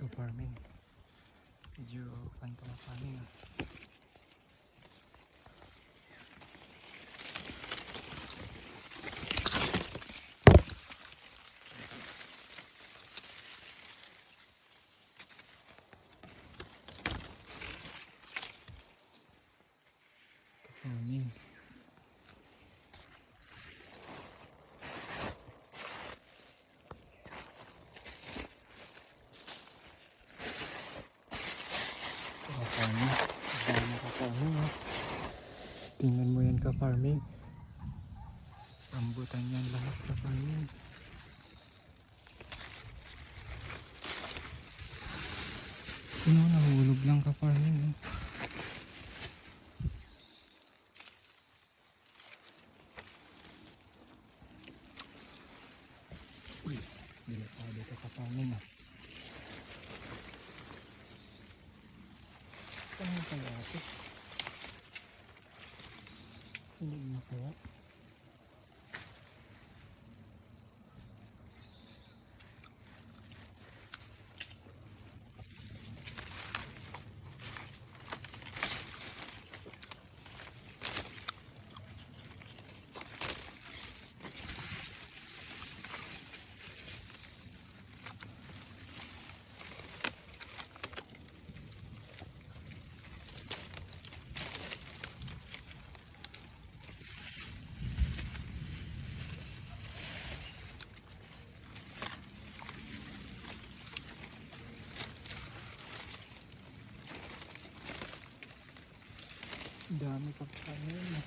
to farming. Medyo kanto ka farming ah. Farming. Ka-farming. Dami ka-farming oh. Tingnan mo yan ka-farming. Rambutan yan lahat ka-farming. Ano, nahulog lang ka-farming oh. Uy, delikado ka ka-farming ah. Hindi na kaya? Dami pa pa yun. ah.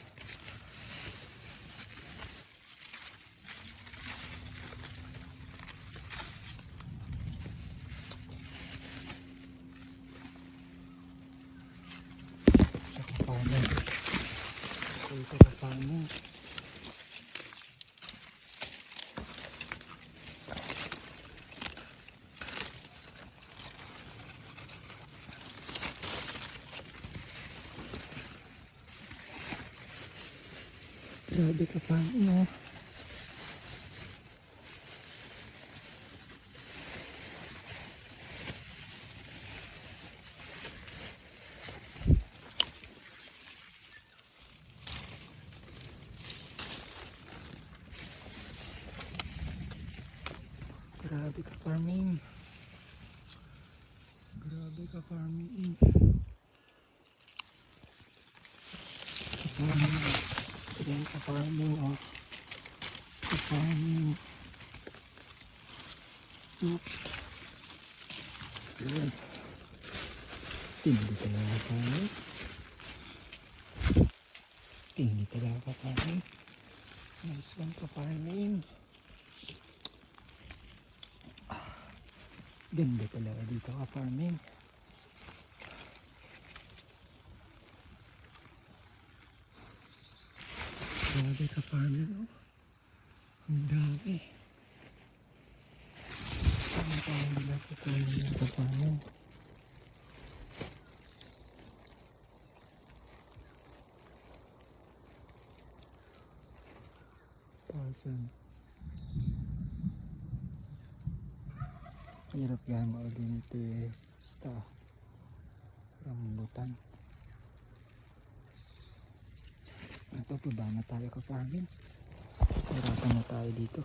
Sa kapanan. Grabe ka pa, no? Grabe ka farming. Grabe ka farming. Yan ka farming oh. Ka farming. Oops. Yun. Tindi talaga farming. Tindi talaga farming. Nice one ka farming. Ganda talaga dito ka farming. Grabe ka farming oh. Ang dami. Ang dami nila ka farming ka farming. Thousand. Hirap yan maulinte sa rambutan. Tuba na tayo ka farming. Hirapan na tayo dito.